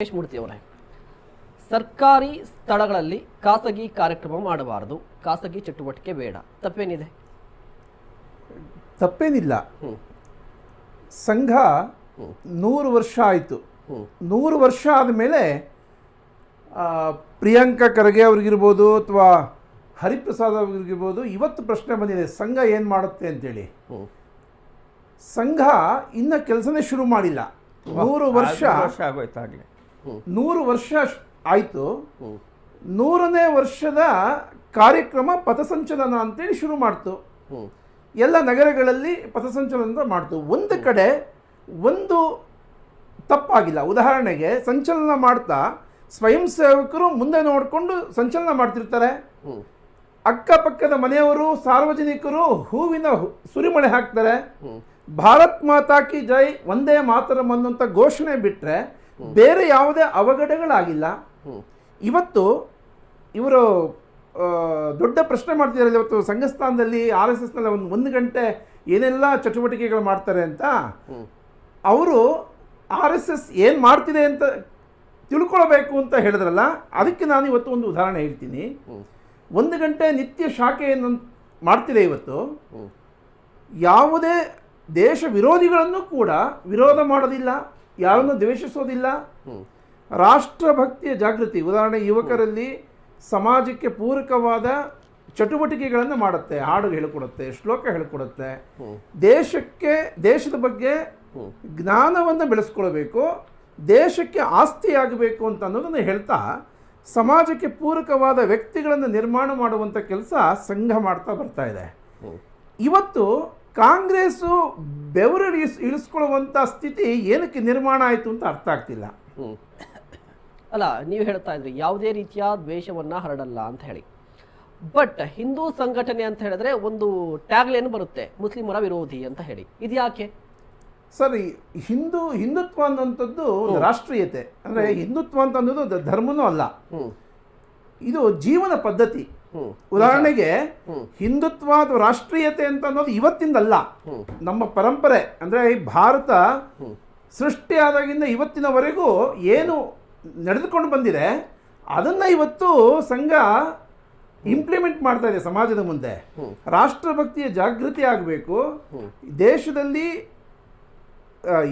ಸುರೇಶ್ ಮೂರ್ತಿ ಅವರೇ ಸರ್ಕಾರಿ ಸ್ಥಳಗಳಲ್ಲಿ ಖಾಸಗಿ ಕಾರ್ಯಕ್ರಮ ಮಾಡಬಾರದು. ಖಾಸಗಿ ಚಟುವಟಿಕೆ ಬೇಡ. ತಪ್ಪೇನಿದೆ? ತಪ್ಪೇನಿಲ್ಲ. ಸಂಘ ನೂರು ವರ್ಷ ಆಯಿತು. ನೂರು ವರ್ಷ ಆದಮೇಲೆ ಪ್ರಿಯಾಂಕಾ ಖರ್ಗೆ ಅವ್ರಿಗಿರ್ಬೋದು ಅಥವಾ ಹರಿಪ್ರಸಾದ್ ಅವ್ರಿಗಿರ್ಬೋದು ಇವತ್ತು ಪ್ರಶ್ನೆ ಬಂದಿದೆ ಸಂಘ ಏನು ಮಾಡುತ್ತೆ ಅಂತೇಳಿ. ಸಂಘ ಇನ್ನ ಕೆಲಸನೇ ಶುರು ಮಾಡಿಲ್ಲ. ನೂರು ವರ್ಷ ಆಗೋಯ್ತಾಗಲೇ ನೂರು ವರ್ಷ ಆಯಿತು. ನೂರನೇ ವರ್ಷದ ಕಾರ್ಯಕ್ರಮ ಪಥಸಂಚಲನ ಅಂತೇಳಿ ಶುರು ಮಾಡ್ತು. ಎಲ್ಲ ನಗರಗಳಲ್ಲಿ ಪಥಸಂಚಲನ ಮಾಡ್ತು. ಒಂದು ಕಡೆ ಒಂದು ತಪ್ಪಾಗಿಲ್ಲ. ಉದಾಹರಣೆಗೆ ಸಂಚಲನ ಮಾಡ್ತಾ ಸ್ವಯಂ ಸೇವಕರು ಮುಂದೆ ನೋಡಿಕೊಂಡು ಸಂಚಲನ ಮಾಡ್ತಿರ್ತಾರೆ. ಅಕ್ಕಪಕ್ಕದ ಮನೆಯವರು ಸಾರ್ವಜನಿಕರು ಹೂವಿನ ಸುರಿಮಳೆ ಹಾಕ್ತಾರೆ. ಭಾರತ್ ಮಾತಾ ಕಿ ಜೈ ಒಂದೇ ಮಾತರಂ ಅನ್ನುವಂಥ ಘೋಷಣೆ ಬಿಟ್ಟರೆ ಬೇರೆ ಯಾವುದೇ ಅವಘಡಗಳಾಗಿಲ್ಲ. ಇವತ್ತು ಇವರು ದೊಡ್ಡ ಪ್ರಶ್ನೆ ಮಾಡ್ತಿದ್ದಾರೆ ಇವತ್ತು ಸಂಘಸ್ಥಾನದಲ್ಲಿ ಆರ್ ಎಸ್ ಎಸ್ನಲ್ಲಿ ಒಂದು ಒಂದು ಗಂಟೆ ಏನೆಲ್ಲ ಚಟುವಟಿಕೆಗಳು ಮಾಡ್ತಾರೆ ಅಂತ ಅವರು ಆರ್ ಎಸ್ ಎಸ್ ಏನು ಮಾಡ್ತಿದೆ ಅಂತ ತಿಳ್ಕೊಳ್ಬೇಕು ಅಂತ ಹೇಳಿದ್ರಲ್ಲ ಅದಕ್ಕೆ ನಾನು ಇವತ್ತು ಒಂದು ಉದಾಹರಣೆ ಹೇಳ್ತೀನಿ. ಒಂದು ಗಂಟೆ ನಿತ್ಯ ಶಾಖೆಯನ್ನು ಮಾಡ್ತಿದೆ ಇವತ್ತು. ಯಾವುದೇ ದೇಶ ವಿರೋಧಿಗಳನ್ನು ಕೂಡ ವಿರೋಧ ಮಾಡೋದಿಲ್ಲ ಯಾರನ್ನು ದ್ವೇಷಿಸೋದಿಲ್ಲ. ರಾಷ್ಟ್ರಭಕ್ತಿಯ ಜಾಗೃತಿ ಉದಾಹರಣೆ ಯುವಕರಲ್ಲಿ ಸಮಾಜಕ್ಕೆ ಪೂರಕವಾದ ಚಟುವಟಿಕೆಗಳನ್ನು ಮಾಡುತ್ತೆ ಹಾಡು ಹೇಳಿಕೊಡುತ್ತೆ ಶ್ಲೋಕ ಹೇಳಿಕೊಡುತ್ತೆ. ದೇಶಕ್ಕೆ ದೇಶದ ಬಗ್ಗೆ ಜ್ಞಾನವನ್ನು ಬೆಳೆಸ್ಕೊಳ್ಬೇಕು ದೇಶಕ್ಕೆ ಆಸ್ತಿಯಾಗಬೇಕು ಅಂತ ಅನ್ನೋದನ್ನು ಹೇಳ್ತಾ ಸಮಾಜಕ್ಕೆ ಪೂರಕವಾದ ವ್ಯಕ್ತಿಗಳನ್ನು ನಿರ್ಮಾಣ ಮಾಡುವಂಥ ಕೆಲಸ ಸಂಘ ಮಾಡ್ತಾ ಬರ್ತಾ ಇದೆ. ಇವತ್ತು ಕಾಂಗ್ರೆಸ್ಸು ಬೆವರು ಇಳಿಸ್ ಇಳಿಸ್ಕೊಳ್ಳುವಂಥ ಸ್ಥಿತಿ ಏನಕ್ಕೆ ನಿರ್ಮಾಣ ಆಯಿತು ಅಂತ ಅರ್ಥ ಆಗ್ತಿಲ್ಲ. ಅಲ್ಲ ನೀವು ಹೇಳ್ತಾ ಇದ್ರಿ ಯಾವುದೇ ರೀತಿಯ ದ್ವೇಷವನ್ನು ಹರಡಲ್ಲ ಅಂತ ಹೇಳಿ. ಬಟ್ ಹಿಂದೂ ಸಂಘಟನೆ ಅಂತ ಹೇಳಿದ್ರೆ ಒಂದು ಟ್ಯಾಗ್ಲೈನ್ ಬರುತ್ತೆ ಮುಸ್ಲಿಮರ ವಿರೋಧಿ ಅಂತ ಹೇಳಿ. ಇದು ಯಾಕೆ? ಸರ್ ಹಿಂದೂ ಹಿಂದುತ್ವ ಅನ್ನುವಂಥದ್ದು ಒಂದು ರಾಷ್ಟ್ರೀಯತೆ. ಅಂದರೆ ಹಿಂದುತ್ವ ಅಂತ ಅನ್ನೋದು ಧರ್ಮನೂ ಅಲ್ಲ. ಇದು ಜೀವನ ಪದ್ಧತಿ. ಉದಾಹರಣೆಗೆ. ಹಿಂದುತ್ವ ಅಥವಾ ರಾಷ್ಟ್ರೀಯತೆ ಅಂತ ಅನ್ನೋದು ಇವತ್ತಿಂದಲ್ಲ. ನಮ್ಮ ಪರಂಪರೆ ಅಂದರೆ ಈ ಭಾರತ. ಸೃಷ್ಟಿಯಾದಾಗಿಂದ ಇವತ್ತಿನವರೆಗೂ ಏನು ನಡೆದುಕೊಂಡು ಬಂದಿದೆ ಅದನ್ನು ಇವತ್ತು ಸಂಘ ಇಂಪ್ಲಿಮೆಂಟ್ ಮಾಡ್ತಾ ಇದೆ ಸಮಾಜದ ಮುಂದೆ. ರಾಷ್ಟ್ರಭಕ್ತಿಯ ಜಾಗೃತಿ ಆಗಬೇಕು ದೇಶದಲ್ಲಿ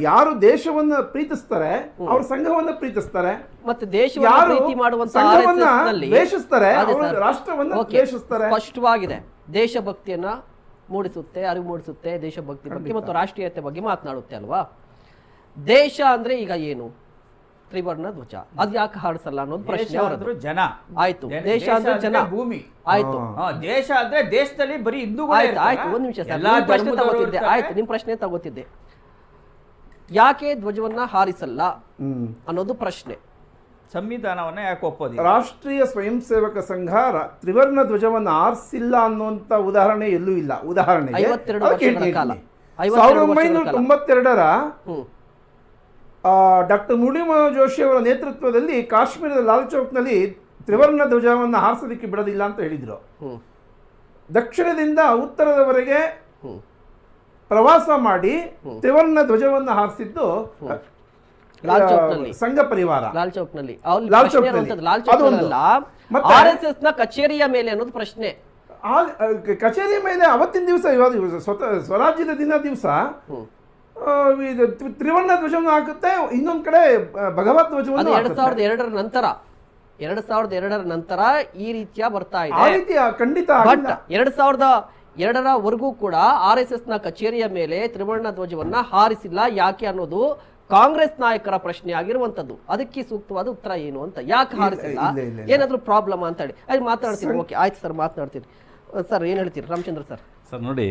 ಯಾರು ದೇಶವನ್ನ ಪ್ರೀತಿಸ್ತಾರೆ ಅವ್ರ ಸಂಘವನ್ನು ಪ್ರೀತಿಸ್ತಾರೆ. ಮತ್ತೆ ದೇಶ ಯಾರು ಪ್ರೀತಿ ದ್ವೇಷಿಸ್ತಾರೆ. ರಾಷ್ಟ್ರವನ್ನ ದ್ವೇಷಿಸ್ತಾರೆ. ಸ್ಪಷ್ಟವಾಗಿದೆ. ದೇಶಭಕ್ತಿಯನ್ನ ಮೂಡಿಸುತ್ತೆ ಅರಿವು ಮೂಡಿಸುತ್ತೆ ದೇಶಭಕ್ತಿ ಬಗ್ಗೆ ಮತ್ತು ರಾಷ್ಟ್ರೀಯತೆ ಬಗ್ಗೆ ಮಾತನಾಡುತ್ತೆ ಅಲ್ವಾ? ದೇಶ ಅಂದ್ರೆ ಈಗ ಏನು? ತ್ರಿವರ್ಣ ಧ್ವಜ. ಅದ್ ಯಾಕೆ ಹಾರಿಸಲ್ಲ ಅನ್ನೋದು ಪ್ರಶ್ನೆ ಜನ. ಆಯ್ತು. ದೇಶ ಅಂದ್ರೆ ಜನ. ಭೂಮಿ. ಆಯ್ತು. ದೇಶ ಅಂದ್ರೆ ದೇಶದಲ್ಲಿ ಬರೀ ಹಿಂದೂ ಆಯ್ತು ಆಯ್ತು ಒಂದ್ ನಿಮಿಷ ಸರ್. ಎಲ್ಲಾ ಪ್ರಶ್ನೆ ತಗೋತಿದ್ದೆ. ಆಯ್ತು ನಿಮ್ ಪ್ರಶ್ನೆ ತಗೋತಿದ್ದೆ. ಯಾಕೆ ಧ್ವಜವನ್ನ ಹಾರಿಸಲ್ಲ ಅನ್ನೋದು ಪ್ರಶ್ನೆ. ಸಂವಿಧಾನವನ್ನ ಯಾಕೆ ಒಪ್ಪೋದಿಲ್ಲ? ರಾಷ್ಟ್ರೀಯ ಸ್ವಯಂ ಸೇವಕ ಸಂಘ ತ್ರಿವರ್ಣ ಧ್ವಜವನ್ನು ಆರಿಸಿಲ್ಲ ಅನ್ನುವಂತ ಉದಾಹರಣೆ ಎಲ್ಲೂ ಇಲ್ಲ. ಉದಾಹರಣೆ ಸಾವಿರದ ಒಂಬೈನೂರ ತೊಂಬತ್ತೆರಡರ ಡಾಕ್ಟರ್ ಮುಡಿಮ ಜೋಶಿ ಅವರ ನೇತೃತ್ವದಲ್ಲಿ ಕಾಶ್ಮೀರದ ಲಾಲ್ ಚೌಕ್ನಲ್ಲಿ ತ್ರಿವರ್ಣ ಧ್ವಜವನ್ನು ಹಾರಿಸೋದಕ್ಕೆ ಬಿಡೋದಿಲ್ಲ ಅಂತ ಹೇಳಿದರು. ದಕ್ಷಿಣದಿಂದ ಉತ್ತರದವರೆಗೆ ಪ್ರವಾಸ ಮಾಡಿ ತ್ರಿವರ್ಣ ಧ್ವಜವನ್ನು ಹಾರಿಸಿದ್ದು ಲಾಲ್. ಸಂಘ ಪರಿವಾರ. ಲಾಲ್ ಚೌಕ್ನಲ್ಲಿ ಲಾಲ್. ಲಾಲ್ ಚೌಕ್ ಮತ್ತೆ- ಆರ್ ಎಸ್ ಎಸ್ನ ಕಚೇರಿಯ ಮೇಲೆ ಅನ್ನೋದು ಪ್ರಶ್ನೆ. ಕಚೇರಿ ಮೇಲೆ ಅವತ್ತಿನ ದಿವಸ ಇವತ್ತು ಸ್ವತಃ ಸ್ವರಾಜ್ಯದ ದಿನ ದಿವಸ. ತ್ರಿವರ್ಣ ಧ್ವಜವನ್ನು ಹಾಕುತ್ತೆ ಇನ್ನೊಂದ್ ಕಡೆ ಭಗವತ್ ಧ್ವಜವನ್ನು ಎರಡ್ ಸಾವಿರದ ಎರಡರ ನಂತರ. ಎರಡ್ ಸಾವಿರದ ಎರಡರ ನಂತರ ಈ ರೀತಿಯ ಬರ್ತಾ ಇದೆ. ಖಂಡಿತ. ಎರಡ್ ಸಾವಿರದ ಎರಡರವರೆಗೂ ಕೂಡ ಆರ್ ಎಸ್ ಎಸ್ನ ಕಚೇರಿಯ ಮೇಲೆ ತ್ರಿವರ್ಣ ಧ್ವಜವನ್ನ ಹಾರಿಸಿಲ್ಲ. ಯಾಕೆ ಅನ್ನೋದು ಕಾಂಗ್ರೆಸ್ ನಾಯಕರ ಪ್ರಶ್ನೆ ಆಗಿರುವಂತದ್ದು ಅದಕ್ಕೆ ಸೂಕ್ತವಾದ ಉತ್ತರ ಏನು ಅಂತ. ಯಾಕೆ ಹಾರಿಸಿಲ್ಲ. ಏನಾದ್ರೂ ಪ್ರಾಬ್ಲಮ್ ಅಂತ ಹೇಳಿ ಅದು ಮಾತನಾಡ್ತೀನಿ ಓಕೆ ಆಯ್ತು ಸರ್ ಮಾತನಾಡ್ತೀನಿ ಸರ್ ಏನ್ ಹೇಳ್ತೀರಿ? ರಾಮಚಂದ್ರ ಸರ್. ಸರ್ ನೋಡಿ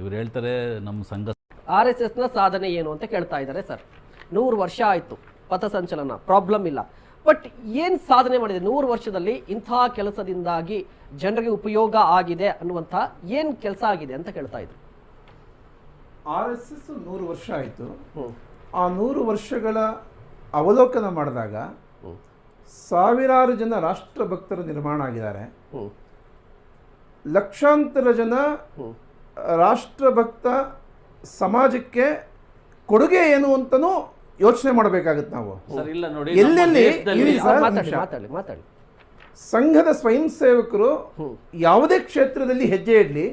ಇವ್ರು ಹೇಳ್ತಾರೆ ನಮ್ಮ ಸಂಘ ಆರ್ ಎಸ್ ಎಸ್ನ ಸಾಧನೆ ಏನು ಅಂತ ಕೇಳ್ತಾ ಇದ್ದಾರೆ ಸರ್. ನೂರು ವರ್ಷ ಆಯಿತು. ಪಥಸಂಚಲನ. ಪ್ರಾಬ್ಲಮ್ ಇಲ್ಲ. ಬಟ್ ಏನು ಸಾಧನೆ ಮಾಡಿದೆ ನೂರು ವರ್ಷದಲ್ಲಿ ಇಂಥ ಕೆಲಸದಿಂದಾಗಿ ಜನರಿಗೆ ಉಪಯೋಗ ಆಗಿದೆ ಅನ್ನುವಂಥ ಏನು ಕೆಲಸ ಆಗಿದೆ ಅಂತ ಕೇಳ್ತಾ ಇದ್ರು ಆರ್ ಎಸ್ ಎಸ್ ನೂರು ವರ್ಷ ಆಯಿತು. ಆ ನೂರು ವರ್ಷಗಳ ಅವಲೋಕನ ಮಾಡಿದಾಗ. ಸಾವಿರಾರು ಜನ ರಾಷ್ಟ್ರಭಕ್ತರು ನಿರ್ಮಾಣ ಆಗಿದ್ದಾರೆ. ಲಕ್ಷಾಂತರ ಜನ. ರಾಷ್ಟ್ರಭಕ್ತ ಸಮಾಜಕ್ಕೆ ಕೊಡುಗೆ ಏನು ಅಂತನೂ ಯೋಚನೆ ಮಾಡಬೇಕಾಗುತ್ತೆ ನಾವು. ಸರ್ ಇಲ್ಲ ನೋಡಿ ಎಲ್ಲೆಲ್ಲಿ ಮಾತಾಡಿ ಸಂಘದ ಸ್ವಯಂ ಸೇವಕರು ಯಾವುದೇ ಕ್ಷೇತ್ರದಲ್ಲಿ ಹೆಜ್ಜೆ ಇಡಲಿ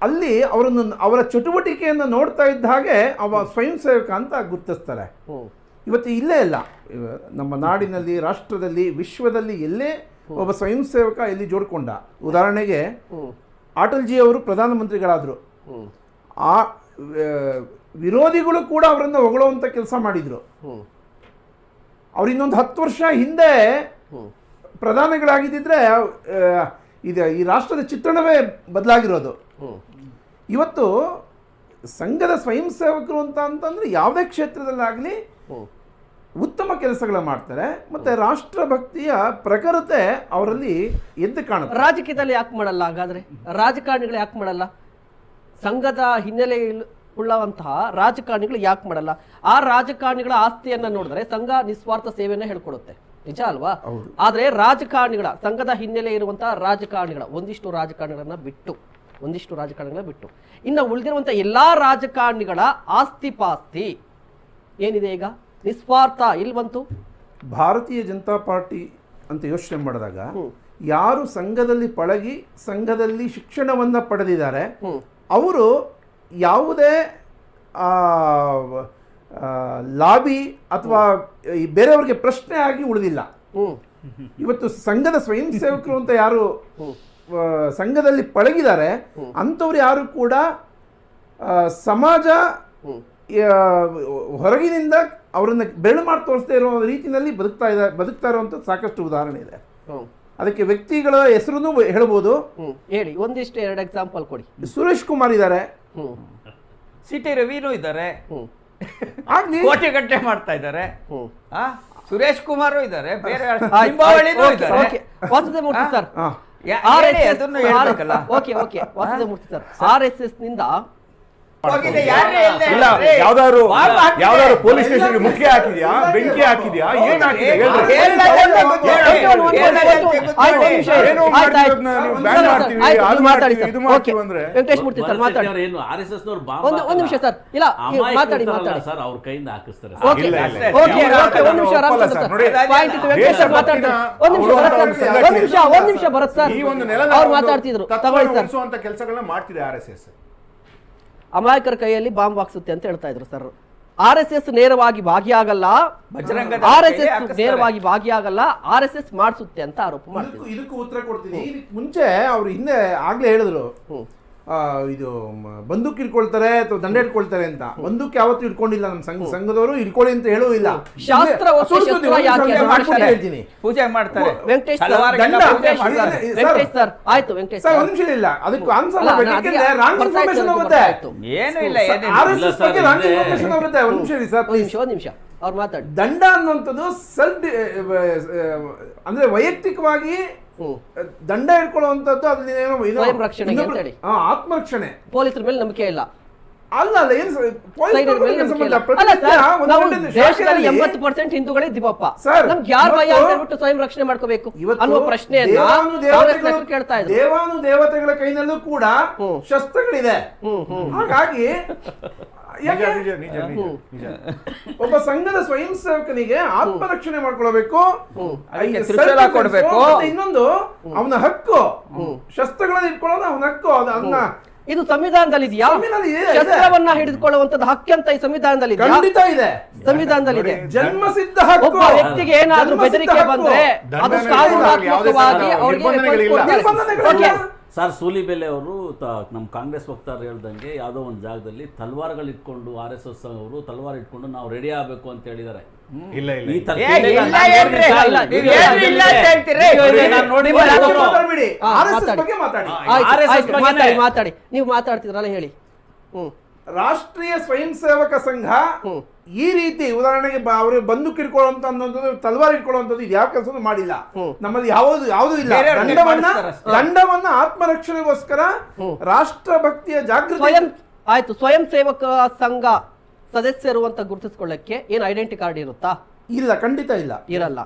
ಅಲ್ಲಿ ಅವರನ್ನು ಅವರ ಚಟುವಟಿಕೆಯನ್ನು ನೋಡ್ತಾ ಇದ್ದ ಹಾಗೆ ಅವ ಸ್ವಯಂ ಸೇವಕ ಅಂತ ಗುರುತಿಸ್ತಾರೆ. ಇವತ್ತು ಇಲ್ಲೇ ಇಲ್ಲ. ನಮ್ಮ ನಾಡಿನಲ್ಲಿ ರಾಷ್ಟ್ರದಲ್ಲಿ ವಿಶ್ವದಲ್ಲಿ ಎಲ್ಲೇ ಒಬ್ಬ ಸ್ವಯಂ ಸೇವಕ ಇಲ್ಲಿ ಜೋಡ್ಕೊಂಡ. ಉದಾಹರಣೆಗೆ ಅಟಲ್ಜಿ ಅವರು ಪ್ರಧಾನಮಂತ್ರಿಗಳಾದರು. ಆ, ವಿರೋಧಿಗಳು ಕೂಡ ಅವರನ್ನು ಹೊಗಳುವಂಥ ಕೆಲಸ ಮಾಡಿದರು. ಅವ್ರು ಇನ್ನೊಂದು ಹತ್ತು ವರ್ಷ ಹಿಂದೆ ಪ್ರಧಾನಿಗಳಾಗಿದ್ದರೆ ಪ್ರಧಾನಿಗಳಾಗಿದ್ದಿದ್ರೆ ಇದು ಈ ರಾಷ್ಟ್ರದ ಚಿತ್ರಣವೇ ಬದಲಾಗಿರೋದು. ಇವತ್ತು ಸಂಘದ ಸ್ವಯಂ ಸೇವಕರು ಅಂತ ಅಂತಂದರೆ ಯಾವುದೇ ಕ್ಷೇತ್ರದಲ್ಲಾಗಲಿ ಉತ್ತಮ ಕೆಲಸಗಳ ಮಾಡ್ತಾರೆ ಮತ್ತೆ ರಾಷ್ಟ್ರಭಕ್ತಿಯ ಪ್ರಖರತೆ ಅವರಲ್ಲಿ ಎದ್ದು ಕಾಣುತ್ತೆ. ರಾಜಕೀಯದಲ್ಲಿ ಯಾಕೆ ಮಾಡಲ್ಲ ಹಾಗಾದ್ರೆ? ರಾಜಕಾರಣಿಗಳು ಯಾಕೆ ಮಾಡಲ್ಲ? ಸಂಘದ ಹಿನ್ನೆಲೆ ಉಳ್ಳವಂತಹ ರಾಜಕಾರಣಿಗಳು ಯಾಕೆ ಮಾಡಲ್ಲ? ಆ ರಾಜಕಾರಣಿಗಳ ಆಸ್ತಿಯನ್ನ ನೋಡಿದ್ರೆ ಸಂಘ ನಿಸ್ವಾರ್ಥ ಸೇವೆಯನ್ನ ಹೇಳ್ಕೊಡುತ್ತೆ. ನಿಜ ಅಲ್ವಾ? ಆದ್ರೆ ರಾಜಕಾರಣಿಗಳ ಸಂಘದ ಹಿನ್ನೆಲೆ ಇರುವಂತಹ ರಾಜಕಾರಣಿಗಳ ಒಂದಿಷ್ಟು ರಾಜಕಾರಣಿಗಳನ್ನ ಬಿಟ್ಟು ಒಂದಿಷ್ಟು ರಾಜಕಾರಣಿಗಳನ್ನ ಬಿಟ್ಟು. ಇನ್ನು ಉಳಿದಿರುವಂತ ಎಲ್ಲಾ ರಾಜಕಾರಣಿಗಳ ಆಸ್ತಿ ಪಾಸ್ತಿ ಏನಿದೆ ಈಗ? ನಿಸ್ವಾರ್ಥ ಇಲ್ವಂತು ಭಾರತೀಯ ಜನತಾ ಪಾರ್ಟಿ ಅಂತ ಯೋಚನೆ ಮಾಡಿದಾಗ ಯಾರು ಸಂಘದಲ್ಲಿ ಪಳಗಿ ಸಂಘದಲ್ಲಿ ಶಿಕ್ಷಣವನ್ನ ಪಡೆದಿದ್ದಾರೆ ಅವರು ಯಾವುದೇ ಲಾಬಿ ಅಥವಾ ಬೇರೆಯವರಿಗೆ ಪ್ರಶ್ನೆ ಆಗಿ ಉಳಿದಿಲ್ಲ. ಇವತ್ತು ಸಂಘದ ಸ್ವಯಂ ಸೇವಕರು ಅಂತ ಯಾರು ಸಂಘದಲ್ಲಿ ಪಳಗಿದ್ದಾರೆ ಅಂಥವ್ರು ಯಾರು ಕೂಡ ಸಮಾಜ ಹೊರಗಿನಿಂದ ಅವರನ್ನ ಬೆರಳು ಮಾಡಿ ತೋರಿಸ್ತಾ ಇರೋ ರೀತಿಯಲ್ಲಿ ಬದುಕ್ತಾ ಇದ್ದಾರೆ ಬದುಕ್ತಾ ಇರುವಂಥ ಸಾಕಷ್ಟು ಉದಾಹರಣೆ ಇದೆ. ಅದಕ್ಕೆ ವ್ಯಕ್ತಿಗಳ ಹೆಸರು ಹೇಳ್ಬೋದು. ಹ್ಮ್. ಹೇಳಿ ಒಂದಿಷ್ಟು ಎರಡು ಎಕ್ಸಾಂಪಲ್ ಕೊಡಿ. ಸುರೇಶ್ ಕುಮಾರ್ ಇದ್ದಾರೆ. ಹ್ಮ್. ಸಿ ಟಿ ರವಿನೂ ಇದ್ದಾರೆ. ಹ್ಮ್. ಆಗ್ಲಿ ಕೋಟೆ ಗಟ್ಟೆ ಮಾಡ್ತಾ ಇದ್ದಾರೆ. ಹ್ಮ್. ಆ ಸುರೇಶ್ ಕುಮಾರ್ ಇದ್ದಾರೆ ಬೇರೆ ಹಿಂಬಾವಳಿ ಇದ್ದಾರೆ. ಓಕೆ. ಸರ್. ಯಾ- ಆರ್ ಹೇಳಿ, ಎಸ್ ಎಸ್ ಅದನ್ನು ಹೇಳ್ಬೇಕಲ್ಲ. Okay okay. Vasudeva Murthy sir. R S ಎಸ್ನಿಂದ ಇಲ್ಲ. ಯಾವ್ದಾದ್ರು. ಯಾವ್ದಾದ್ರು ಪೊಲೀಸ್ ಸ್ಟೇಷನ್ ಮುಖ್ಯ ಹಾಕಿದ್ಯಾ ಬೆಂಕಿ ಹಾಕಿದ್ಯಾ ಏನ್. ಒಂದು- ನಿಮಿಷ ಇರಿ. ಏನೋ ಆಯ್ತು, ಆಯ್ತು. ನೀವು ಬ್ಯಾನ್ ನಿಮಿಷ ಮಾಡ್ತೀವಿ, ಅದು ಮಾತಾಡಿ ಸರ್. ಓಕೆ. ಅಂದ್ರೆ. ವೆಂಕಟೇಶ್ ಮೂರ್ತಿ ಸರ್ ಮಾತಾಡಿ ಏನು ಆರ್ ಎಸ್ ಎಸ್ ನವರು ಒಂದು- ಒಂದು ನಿಮಿಷ ಸರ್. ಇಲ್ಲ, ಮಾತಾಡಿ, ಮಾತಾಡಿ. ಸರ್ ಅವ್ರ ಕೈಯಿಂದ ಹಾಕಿಸ್ತಾರೆ ಓಕೆ ಇಲ್ಲ, ಇಲ್ಲ. ಓಕೆ ಒಂದು ನಿಮಿಷ ಒಂದು ನಿಮಿಷ ಅವರು ಒಂದು ಸರ್ ನಿಮಿಷ ಒಂದು ನಿಮಿಷ ಭರತ್ ಸರ್ ಈ ಒಂದು ನೆಲದ ಅವ್ರು ಮಾತಾಡ್ತಿದ್ರು ತಗೊಳ್ಳಿ ಸರ್ ಕೆಲಸಗಳನ್ನ ಮಾಡ್ತಿದೆ ಆರ್ ಎಸ್ ಎಸ್ ಅಮಾಯಕರ ಕೈಯಲ್ಲಿ ಬಾಂಬ್ ಹಾಕ್ಸುತ್ತೆ ಅಂತ ಹೇಳ್ತಾ ಇದ್ರು ಸರ್. ಆರ್ ಎಸ್ ಎಸ್ ನೇರವಾಗಿ ಭಾಗಿಯಾಗಲ್ಲ ಬಜರಂಗದ ಆರ್ ಎಸ್ ಎಸ್. ನೇರವಾಗಿ ಭಾಗಿಯಾಗಲ್ಲ ಆರ್ ಎಸ್ ಎಸ್ ಮಾಡಿಸುತ್ತೆ ಅಂತ ಆರೋಪ ಮಾಡಿದ್ರು ಮಾಡ್ತಿದ್ರು. ಇದಕ್ಕೂ ಉತ್ತರ ಕೊಡ್ತೀನಿ. ಮುಂಚೆ ಅವ್ರು ಹಿಂದೆ ಆಗ್ಲೇ ಹೇಳಿದ್ರು. ಇದು ಬಂದೂಕ್ ಇಟ್ಕೊಳ್ತಾರೆ ಅಥವಾ ದಂಡ ಇಟ್ಕೊಳ್ತಾರೆ ಅಂತ. ಬಂದೂಕ್ ಯಾವತ್ತೂ ಇಟ್ಕೊಂಡಿಲ್ಲ ನಮ್ಮ ಸಂಘ ಸಂಘದವರು ಇಟ್ಕೊಳ್ಳಿ ಅಂತ ಹೇಳುವುದಿಲ್ಲ ಹೇಳ್ತೀನಿ. ಪೂಜೆ ಮಾಡ್ತಾರೆ. ವೆಂಕಟೇಶ್ ಸರ್, ಹಲವಾರಿಗೆಲ್ಲ ದಂಡ- ಪೂಜೆ ಮಾಡ್ತಾರೆ. ಸರ್, ವೆಂಕಟೇಶ್ ಆಯ್ತು ವೆಂಕಟೇಶ್ ಸರ್ ಸರ್. ಒಂದ್ ನಿಮಿಷ ಇಲ್ಲ ಅದಕ್ಕೆ ಆನ್ಸರ್ ರಾಂಗ್ ಬರ್ತಾ ಇನ್ಫಾರ್ಮೇಶನ್ ಹೋಗುತ್ತೆ. ಏನು ಇಲ್ಲ ಏನಿಲ್ಲ. ಇಲ್ಲ ಎಸ್ ಸರ್, ಬಗ್ಗೆ ರಾಂಗ್ ಇದೆ. ಇನ್ಫಾರ್ಮೇಶನ್ ಹೋಗುತ್ತೆ. ಒಂದ್ ನಿಮಿಷ ಇರಿ ಸರ್ ನಿಮಿಷ ಒಂದ್ ನಿಮಿಷ. ಅವ್ರು ಮಾತಾಡಿ. ದಂಡ ಅನ್ನುವಂಥದ್ದು ಸೆಲ್ಫ್ ಅಂದ್ರೆ ವೈಯಕ್ತಿಕವಾಗಿ ದಂಡ ಹಿಡ್ಕೊಳ್ಳುವಂತದ್ದು ಅದ್ರಲ್ಲಿ ಏನೋ ಅಂತೇಳಿ. ಆತ್ಮರಕ್ಷಣೆ. ಪೊಲೀಸರ ಮೇಲೆ ನಂಬಿಕೆ ಇಲ್ಲ. ಅಲ್ಲ ಅಲ್ಲ ಏನು ದೇಶದಲ್ಲಿ ಎಂಬತ್ತು ಪರ್ಸೆಂಟ್ ಹಿಂದೂಗಳೇ ದಿವಪ್ಪ. ನಮ್ಗೆ ಯಾರು ಭಯ ಹೇಳ್ಬಿಟ್ಟು ಸ್ವಯಂ ರಕ್ಷಣೆ ಮಾಡ್ಕೋಬೇಕು ಅನ್ನುವ ಪ್ರಶ್ನೆಯನ್ನ ದೇವಾನು ಕಾಂಗ್ರೆಸ್ ದೇವತೆಗಳು- ಕೇಳ್ತಾ ಇದ್ರು. ದೇವಾನು ದೇವತೆಗಳ ಕೈನಲ್ಲೂ ಕೂಡ. ಶಸ್ತ್ರಗಳಿದೆ. ಹಾಗಾಗಿ ಒಬ್ಬ ಸಂಘದ ಸ್ವಯಂ ಸೇವಕನಿಗೆ ಆತ್ಮರಕ್ಷಣೆ ಮಾಡ್ಕೊಳ್ಬೇಕು ಕೊಡ್ಬೇಕು. ಇನ್ನೊಂದು ಅವನ ಹಕ್ಕು. ಶಸ್ತ್ರಗಳನ್ನ ಇಟ್ಕೊಳ್ಳೋದು ಅವನ ಹಕ್ಕು. ಅದು ಅದನ್ನ ಇದು ಸಂವಿಧಾನದಲ್ಲಿ ಇದೆಯಾ. ಶಸ್ತ್ರವನ್ನ ಹಿಡಿದುಕೊಳ್ಳುವಂತದ್ದು ಹಕ್ಕಂತ ಈ ಸಂವಿಧಾನದಲ್ಲಿ ಖಂಡಿತ ಇದೆ. ಸಂವಿಧಾನದಲ್ಲಿ ಇದೆ ಜನ್ಮಸಿದ್ಧ ಹಕ್ಕು. ಒಬ್ಬ ವ್ಯಕ್ತಿಗೆ ಏನಾದ್ರೂ ಬೆದರಿಕೆ ಬಂದ್ರೆ ಅದು ಕಾನೂನಾತ್ಮಕವಾಗಿ ಅವರಿಗೆ. ಸರ್ ಸೂಲಿಬೆಲೆ ಅವರು ನಮ್ಮ ಕಾಂಗ್ರೆಸ್ ವಕ್ತಾರರು ಹೇಳ್ದಂಗೆ ಯಾವುದೋ ಒಂದು ಜಾಗದಲ್ಲಿ ತಲ್ವಾರ್ಗಳು ಇಟ್ಕೊಂಡು ಆರ್ ಎಸ್ ಎಸ್ ಅವರು ತಲ್ವಾರ್ ಇಟ್ಕೊಂಡು ನಾವು ರೆಡಿ ಆಗಬೇಕು ಅಂತ ಹೇಳಿದ್ದಾರೆ ಇಲ್ಲ ಇಲ್ಲ ಈ ಇಲ್ಲ. ತರ ಏ, ಕೇಳಿಲ್ಲ, ಇಲ್ಲ ಹೇಳ್ರಿ. ಇಲ್ಲ, ನೀವು ಇಲ್ಲ ಅಂತ ಹೇಳ್ತೀರಿ? ನಾನು ನೋಡಿ ಮಾತಾಡ್ಬೇಡಿ ಮಾತಾಡಿ. ಬಗ್ಗೆ ಮಾತಾಡಿ ಆಯ್ತು, RSS ಬಗ್ಗೆನೇ. ಮಾತಾಡಿ ಮಾತಾಡಿ ನೀವು ಮಾತಾಡ್ತಿದ್ರಲ್ಲ ಹೇಳಿ ಹ್ಮ್ ರಾಷ್ಟ್ರೀಯ ಸ್ವಯಂ ಸೇವಕ ಸಂಘ ಹ್ಮ್. ಈ ರೀತಿ ಉದಾಹರಣೆಗೆ ಬ- ಅವರು ಬಂದೂಕ್ ಅನ್ನೋದು ತಲ್ವಾರ್ ಇಟ್ಕೊಳ್ಳುವಂಥದ್ದು ಇದು ಯಾವ ಕೆಲಸ ಮಾಡಿಲ್ಲ ನಮ್ಮಲ್ಲಿ ಯಾವುದು ಯಾವುದು ಇಲ್ಲ. ದಂಡವನ್ನ ದಂಡವನ್ನ ಆತ್ಮರಕ್ಷಣೆಗೋಸ್ಕರ ರಾಷ್ಟ್ರಭಕ್ತಿಯ ಜಾಗೃತಿ ಸ್ವಯಂ ಆಯ್ತು ಸ್ವಯಂ ಸೇವಕ ಸಂಘ ಸದಸ್ಯರು ಅಂತ ಗುರುತಿಸ್ಕೊಳ್ಳಕ್ಕೆ ಏನ್ ಐಡೆಂಟಿ ಕಾರ್ಡ್ ಇರುತ್ತಾ? ಇಲ್ಲ ಖಂಡಿತ ಇಲ್ಲ. ಇರಲ್ಲ.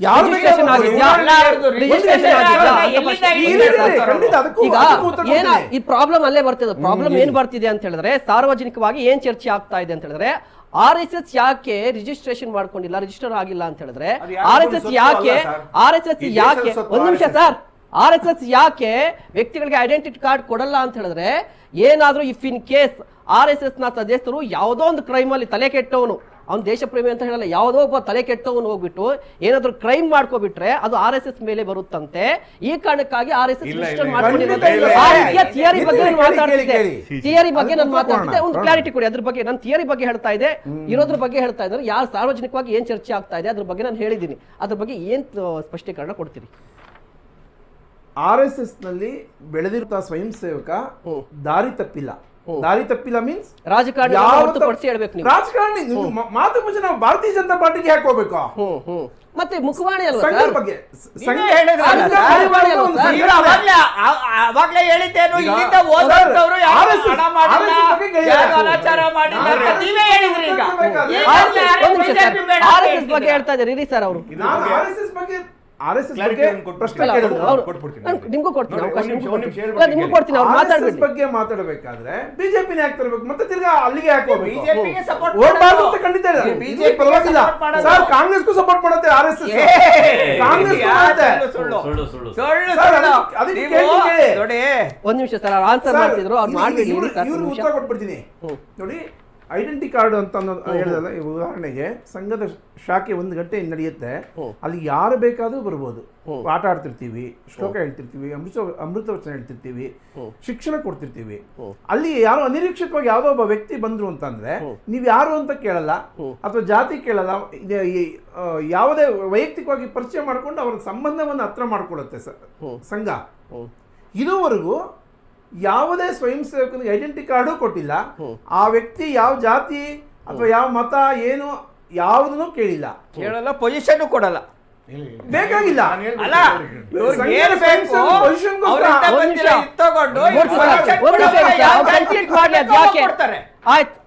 ಯಾರ ಈ ಪ್ರಾಬ್ಲಮ್ ಅಲ್ಲೇ ಬರ್ತಿದೆ. ಪ್ರಾಬ್ಲಮ್ ಏನ್ ಬರ್ತಿದೆ ಅಂತ ಹೇಳಿದ್ರೆ ಸಾರ್ವಜನಿಕವಾಗಿ ಏನ್ ಚರ್ಚೆ ಆಗ್ತಾ ಇದೆ ಅಂತ ಹೇಳಿದ್ರೆ ಆರ್ ಎಸ್ ಎಸ್ ಯಾಕೆ ರಿಜಿಸ್ಟ್ರೇಷನ್ ಮಾಡ್ಕೊಂಡಿಲ್ಲ ರಿಜಿಸ್ಟರ್ ಆಗಿಲ್ಲ ಅಂತ ಹೇಳಿದ್ರೆ ಆರ್ ಎಸ್ ಎಸ್ ಯಾಕೆ ಆರ್ ಎಸ್ ಎಸ್ ಯಾಕೆ ಒಂದ್ ನಿಮಿಷ. ಸರ್. ಆರ್ ಎಸ್ ಎಸ್ ಯಾಕೆ ವ್ಯಕ್ತಿಗಳಿಗೆ ಐಡೆಂಟಿಟಿ ಕಾರ್ಡ್ ಕೊಡಲ್ಲ ಅಂತ ಹೇಳಿದ್ರೆ ಏನಾದ್ರೂ if in case R S ಎಸ್ನ ಸದಸ್ಯರು ಯಾವುದೋ ಒಂದು ಕ್ರೈಮ್ ಅಲ್ಲಿ ತಲೆ ಕೆಟ್ಟವನು ಅವ್ನು ದೇಶಪ್ರೇಮಿ ಅಂತ ಹೇಳಲ್ಲ ಯಾವುದೋ ಒಬ್ಬ ತಲೆ ಕೆಟ್ಟವನು ಹೋಗ್ಬಿಟ್ಟು ಏನಾದ್ರೂ ಕ್ರೈಮ್ ಮಾಡ್ಕೊಬಿಟ್ರೆ ಅದು ಆರ್ ಎಸ್ ಎಸ್ ಮೇಲೆ ಬರುತ್ತಂತೆ. ಈ ಕಾರಣಕ್ಕಾಗಿ ಆರ್ ಎಸ್ ಎಸ್ ಥಿಯರಿ ಬಗ್ಗೆ ಮಾತಾಡ್ತಿದ್ದೆ. ಥಿಯರಿ ಬಗ್ಗೆ ನಾನು ಮಾತಾಡ್ತಿದ್ದೆ. ಒಂದು ಕ್ಲಾರಿಟಿ ಕೊಡಿ. ಅದ್ರ ಬಗ್ಗೆ ನಾನು ಥಿಯರಿ ಬಗ್ಗೆ ಹೇಳ್ತಾ ಇದೆ ಇರೋದ್ರ ಬಗ್ಗೆ ಹೇಳ್ತಾ ಇದ್ದಾರೆ. ಯಾರು ಸಾರ್ವಜನಿಕವಾಗಿ ಏನ್ ಚರ್ಚೆ ಆಗ್ತಾ ಇದೆ ಅದ್ರ ಬಗ್ಗೆ ನಾನು ಹೇಳಿದ್ದೀನಿ. ಅದ್ರ ಬಗ್ಗೆ ಏನ್ ಸ್ಪಷ್ಟೀಕರಣ ಕೊಡ್ತೀರಿ? ಆರ್ ಎಸ್ ಎಸ್ನಲ್ಲಿ ಬೆಳೆದಿರುವ ಸ್ವಯಂ ಸೇವಕ. ದಾರಿ ತಪ್ಪಿಲ್ಲ. ದಾರಿ ತಪ್ಪಿಲ್ಲ ಮೀನ್ಸ್ ರಾಜಕಾರಣಿ ಯಾವ ಹೊರತುಪಡಿಸಿ ಹೇಳ್ಬೇಕು ನೀವು. ರಾಜಕಾರಣಿ ಮಾತು ಮುಂಚೆ ನಾವು ಭಾರತೀಯ ಜನತಾ ಪಾರ್ಟಿಗೆ ಹಾಕೋಬೇಕು ಹೋಗ್ಬೇಕು? ಮತ್ತೆ ಮುಖವಾಣಿ ಅಲ್ವಾ ಸಂಘದ ಬಗ್ಗೆ. ಸಂಘ- ಅವಾಗ್ಲೇ ಹೇಳಿದ್ದೇನು ಇಲ್ಲಿಂದ ಓದೋರು ಯಾರು ಹಣ ಮಾಡಿಲ್ಲ. ಯಾರು ಅನಾಚಾರ ಮಾಡಿಲ್ಲ ನೀವೇ ಹೇಳಿದ್ರಿ ಈಗ. ಬೇಕಾದ್ರೆ ಈಗ ಆರ್ ಎಸ್ ಯಾರು ಒಂದ್ ನಿಮಿಷ ಸರ್. BJP ಬೇಡ ಅಂತ ಆರ್ ಎಸ್ ಎಸ್ ಬಗ್ಗೆ ಹೇಳ್ತಾ ಇದ್ದಾರೆ. ಇರಿ ಸರ್ ಅವರು. ಆರ್ಎಸ್ಎಸ್ ಆರ್ ಎಸ್ ಎಸ್ ಬಗ್ಗೆ ಆರ್ ಎಸ್ ನಿಮ್ಗೂ ಕೊಡ್ತೀನಿ ನಿಮ್ಗೂ ಅವ್ರು ಬಗ್ಗೆ ಮಾತಾಡಬೇಕಾದ್ರೆ ಬಿಜೆಪಿನ ಯಾಕೆ ತರಬೇಕು ಮತ್ತೆ ತಿರ್ಗಾ ಅಲ್ಲಿಗೆ ಖಂಡಿತ. ಬಿಜೆಪಿ ಇದು ಪರವಾಗಿಲ್ಲ ಸರ್ ಕಾಂಗ್ರೆಸ್ಗೂ ಸಪೋರ್ಟ್ ಮಾಡುತ್ತೆ ಆರ್ ಎಸ್ ಎಸ್. ಕಾಂಗ್ರೆಸ್ ಒಂದ್ ನಿಮಿಷ ಸರ್ ಆನ್ಸರ್ ಮಾಡ್ತಿದ್ರು ಅವ್ರು ಮಾಡ್ಬಿಡಿ ಕೊಟ್ಬಿಡ್ತೀನಿ. ನೋಡಿ ಐಡೆಂಟಿ ಕಾರ್ಡ್ ಅಂತ ಅನ್ನೋದು ಹೇಳಿದಲ್ಲ ಉದಾಹರಣೆಗೆ ಸಂಘದ ಶಾಖೆ ಒಂದು ಗಂಟೆ ನಡೆಯುತ್ತೆ ಅಲ್ಲಿ ಯಾರು ಬೇಕಾದರೂ ಬರ್ಬೋದು. ಆಟ ಆಡ್ತಿರ್ತೀವಿ ಶ್ಲೋಕ ಹೇಳ್ತಿರ್ತೀವಿ ಅಮೃತ ಅಮೃತ ವಚನ ಹೇಳ್ತಿರ್ತೀವಿ ಶಿಕ್ಷಣ ಕೊಡ್ತಿರ್ತೀವಿ. ಅಲ್ಲಿ ಯಾರು ಅನಿರೀಕ್ಷಿತವಾಗಿ ಯಾವುದೋ ಒಬ್ಬ ವ್ಯಕ್ತಿ ಬಂದ್ರು ಅಂತಂದ್ರೆ ನೀವು ಯಾರು ಅಂತ ಕೇಳಲ್ಲ ಅಥವಾ ಜಾತಿ ಕೇಳಲ್ಲ ಯಾವುದೇ ವೈಯಕ್ತಿಕವಾಗಿ ಪರಿಚಯ ಮಾಡ್ಕೊಂಡು ಅವರ ಸಂಬಂಧವನ್ನು ಹತ್ರ ಮಾಡ್ಕೊಳ್ಳುತ್ತೆ ಸಂಘ. ಇದುವರೆಗೂ ಯಾವುದೇ ಸ್ವಯಂ ಸೇವಕನಿಗೆ ಐಡೆಂಟಿ ಕಾರ್ಡು ಕೊಟ್ಟಿಲ್ಲ. ಆ ವ್ಯಕ್ತಿ ಯಾವ ಜಾತಿ ಅಥವಾ ಯಾವ ಮತ ಏನು ಯಾವುದನ್ನು ಕೇಳಿಲ್ಲ. ಕೇಳಲ್ಲ ಪೊಸಿಷನ್ ಕೊಡಲ್ಲ. ಬೇಕಾಗಿಲ್ಲ. ಅಲ್ಲ ಏನು ಬೇಕು. ತಗೊಂಡು ಆಯ್ತು.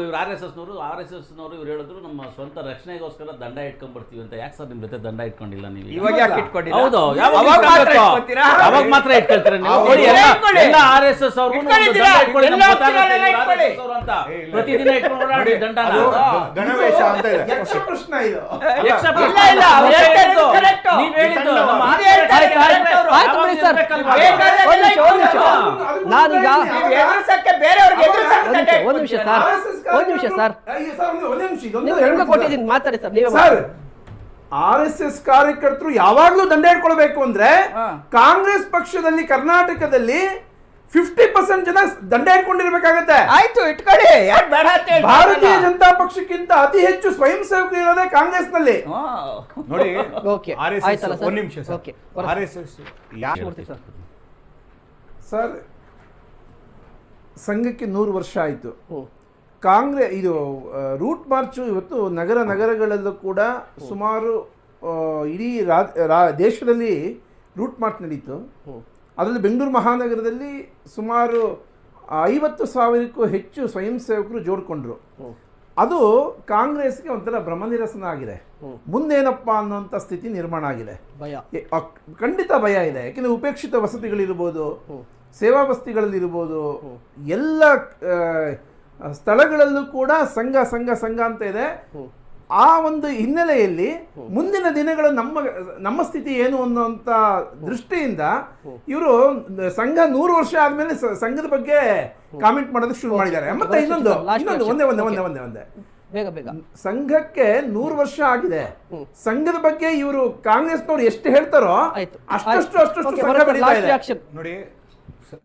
ಇವ್ರು ಆರ್ ಎಸ್ ಎಸ್ ನವರು ಆರ್ ಎಸ್ ಎಸ್ ನವರು ಇವ್ರು ಹೇಳಿದ್ರು ನಮ್ಮ ಸ್ವಂತ ರಕ್ಷಣೆಗೋಸ್ಕರ ದಂಡ ಇಟ್ಕೊಂಡ್ಬರ್ತೀವಿ ಅಂತ. ಯಾಕೆ ಸರ್ ನಿಮ್ ಜೊತೆ ದಂಡ ಇಟ್ಕೊಂಡಿಲ್ಲ ನೀವು ಹೌದು? ಅವಾಗ ಮಾತ್ರ ಇಟ್ಕೊಳ್ತೀರ? ಎಲ್ಲ ಇಟ್ಕೊಳ್ಳಿ. ಎಲ್ಲ ಆರ್ ಎಸ್ ಎಸ್ ಅವ್ರು. ಅಂತ. ಪ್ರತಿದಿನ ಇಟ್ಕೊಂಡು ಓಡಾಡಿ ದಂಡ ಗಣವೇಶ ಅಂತ ಇದೆ. ಯಕ್ಷ ಪ್ರಶ್ನೆ ಇದು. ಯಕ್ಷ ಇಲ್ಲ, ಇಲ್ಲ, ಅವ್ರು ನೀವ್ ಹೇಳ್ತಾ ಹೇಳಿದ್ದು. ಆಯ್ತು, ಬಿಡಿ ಸರ್. ನಾನೀಗ ಒಂದ್ ನಿಮಿಷ, ಸರ್. ಒಂದ್ ನಿಮಿಷ ಸರ್. ನೀವು ಹೇಳ್ಬಿಡ್ತೀನಿ ಕೊಟ್ಟಿದ್ದೀನಿ ಮಾತಾಡಿ ಸರ್ ನೀವೇ. ಆರ್ ಎಸ್ ಎಸ್ ಕಾರ್ಯಕರ್ತರು ಯಾವಾಗ್ಲೂ ದಂಡ ಇಟ್ಕೊಳ್ಬೇಕು ಅಂದ್ರೆ ಕಾಂಗ್ರೆಸ್ ಪಕ್ಷದಲ್ಲಿ ಕರ್ನಾಟಕದಲ್ಲಿ ಫಿಫ್ಟಿ ಪರ್ಸೆಂಟ್ ಜನ ದಂಡ ಇಟ್ಕೊಂಡಿರ್ಬೇಕಾಗತ್ತೆ ಆಯ್ತು ಇಟ್ಕೊಳ್ಳಿ ಯಾರು ಬೇಡ ಅಂತ ಭಾರತೀಯ ಜನತಾ ಪಕ್ಷಕ್ಕಿಂತ ಅತಿ ಹೆಚ್ಚು ಸ್ವಯಂ ಸೇವಕರು ಇರೋದೇ ಕಾಂಗ್ರೆಸ್ನಲ್ಲಿ ನೋಡಿ ಓಕೆ. ಆರ್ ಎಸ್ ಎಸ್ ಆಯ್ತಲ್ಲ ಸರ್? ಒಂದ್ ನಿಮಿಷ okay. R S S Murthy sir sir ಸಂಘಕ್ಕೆ ನೂರು ವರ್ಷ ಆಯ್ತು ಹ್ಮ್. ಕಾಂಗ್ರೆಸ್ ಇದು ಆ, ರೂಟ್ ಮಾರ್ಚು ಇವತ್ತು ನಗರ ನಗರಗಳಲ್ಲೂ ಕೂಡ ಸುಮಾರು ಆ, ಇಡೀ ರಾ ರಾ- ದೇಶದಲ್ಲಿ ರೂಟ್ ಮಾರ್ಚ್ ನಡೀತು ಹ್ಮ್. ಅದರಲ್ಲಿ ಬೆಂಗಳೂರು ಮಹಾನಗರದಲ್ಲಿ ಸುಮಾರು ಐವತ್ತು ಸಾವಿರಕ್ಕೂ ಹೆಚ್ಚು ಸ್ವಯಂ ಸೇವಕರು ಜೋಡ್ಕೊಂಡ್ರು. ಅದು ಕಾಂಗ್ರೆಸ್ಗೆ ಒಂಥರ ಭ್ರಮನಿರಸನ ಆಗಿದೆ. ಮುಂದೇನಪ್ಪ ಅನ್ನೋಂಥ ಸ್ಥಿತಿ ನಿರ್ಮಾಣ ಆಗಿದೆ. ಭಯ. ಖಂಡಿತ ಭಯ ಇದೆ. ಯಾಕೆಂದರೆ ಉಪೇಕ್ಷಿತ ವಸತಿಗಳಿರ್ಬೋದು. ಸೇವಾ ಬಸ್ತಿಗಳಲ್ಲಿರ್ಬೋದು ಎಲ್ಲ ಸ್ಥಳಗಳಲ್ಲೂ ಕೂಡ ಸಂಘ ಸಂಘ ಸಂಘ ಅಂತ ಇದೆ. ಆ ಒಂದು ಹಿನ್ನೆಲೆಯಲ್ಲಿ ಮುಂದಿನ ದಿನಗಳ ನಮ್ಮ ನಮ್ಮ ಸ್ಥಿತಿ ಏನು ಅನ್ನುವಂಥ ದೃಷ್ಟಿಯಿಂದ ಇವರು ಸಂಘ ನೂರು ವರ್ಷ ಆದ್ಮೇಲೆ ಸಂಘದ ಬಗ್ಗೆ ಕಾಮೆಂಟ್ ಮಾಡೋದಕ್ಕೆ ಶುರು ಮಾಡಿದ್ದಾರೆ. ಮತ್ತೆ ಇನ್ನೊಂದು ಇನ್ನೊಂದು ಒಂದೇ ಒಂದೇ ಒಂದೇ ಒಂದೇ. ಒಂದೇ ಬೇಗ ಬೇಗ. ಸಂಘಕ್ಕೆ ನೂರು ವರ್ಷ ಆಗಿದೆ. ಸಂಘದ ಬಗ್ಗೆ ಇವರು ಕಾಂಗ್ರೆಸ್ನವ್ರು ಎಷ್ಟು ಹೇಳ್ತಾರೋ ಅಷ್ಟಷ್ಟು ಅಷ್ಟಷ್ಟು ಸಂಘ ಬರುತ್ತೆ, ಇದೆ. ನೋಡಿ